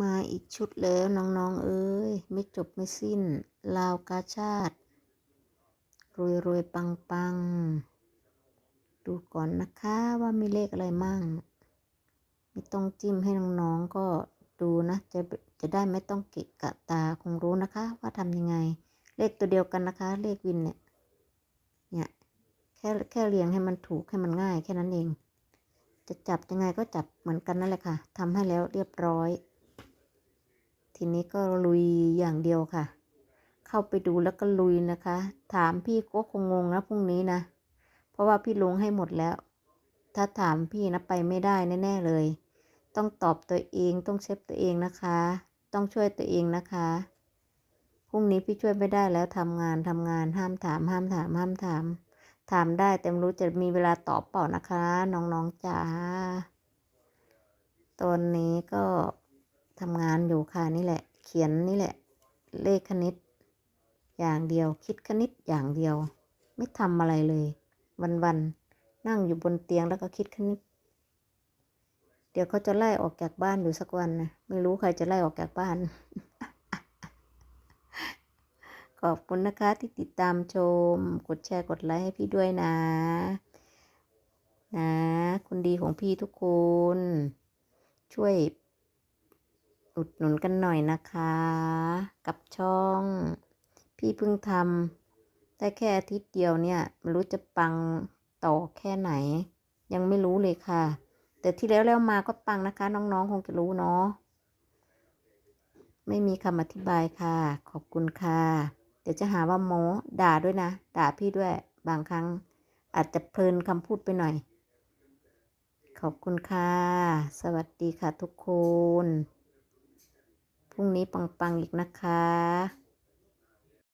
มาอีกชุดแล้วน้องๆเอ้ย ไม่จบไม่สิ้น ลาวกาชาติรวยรวยปังปังดูก่อนนะคะว่ามีเลขอะไรมั่ง ไม่ต้องจิ้มให้น้องๆก็ดูนะจะจะได้ไม่ต้องเกะกะตาคงรู้นะคะ ว่าทำยังไง เลขตัวเดียวกันนะคะ เลขวินเนี่ยเนี่ยแค่แค่เรียงให้มันถูกให้มันง่ายแค่นั้นเอง จะจับยังไงก็จับเหมือนกันนั่นแหละค่ะทำให้แล้วเรียบร้อย ทีนี้ก็ลุยอย่างเดียวค่ะ เข้าไปดูแล้วก็ลุยนะคะ ถามพี่ก็คงงงนะพรุ่งนี้นะ เพราะว่าพี่ลงให้หมดแล้ว ถ้าถามพี่นะไปไม่ได้แน่ๆเลย ต้องตอบตัวเองต้องเซฟตัวเองนะคะ ต้องช่วยตัวเองนะคะพรุ่งนี้พี่ช่วยไม่ได้แล้วทำงานทำงานห้ามถามห้ามถามห้ามถามถามได้แต่ไม่รู้จะมีเวลาตอบเปล่านะคะ น้องๆจ๋าตอนนี้ก็ ทำงานอยู่ค่ะนี่แหละ เขียนนี่แหละ เลขคณิต อย่างเดียวคิดคณิตอย่างเดียว ไม่ทำอะไรเลย วันๆนั่งอยู่บนเตียงแล้วก็คิดคณิต เดี๋ยวเขาจะไล่ออกจากบ้านอยู่สักวันนะไม่รู้ใครจะไล่ออกจากบ้าน ขอบคุณนะคะที่ติดตามชม กดแชร์กดไลค์ให้พี่ด้วยนะ นะคนดีของพี่ทุกคนช่วย อุดหนุนกันหน่อยนะคะ กับช่อง พี่เพิ่งทำได้แค่อาทิตย์เดียวเนี่ยไม่รู้จะปังต่อแค่ไหน ยังไม่รู้เลยค่ะ แต่ที่แล้วแล้วมาก็ปังนะคะ น้องๆ คงจะรู้เนาะไม่มีคำอธิบายค่ะ ขอบคุณค่ะ เดี๋ยวจะหาว่าโมด่าด้วยนะ ด่าพี่ด้วย บางครั้ง อาจจะเพลินคำพูดไปหน่อย ขอบคุณค่ะ สวัสดีค่ะทุกคน พรุ่งนี้ปังๆอีกนะคะ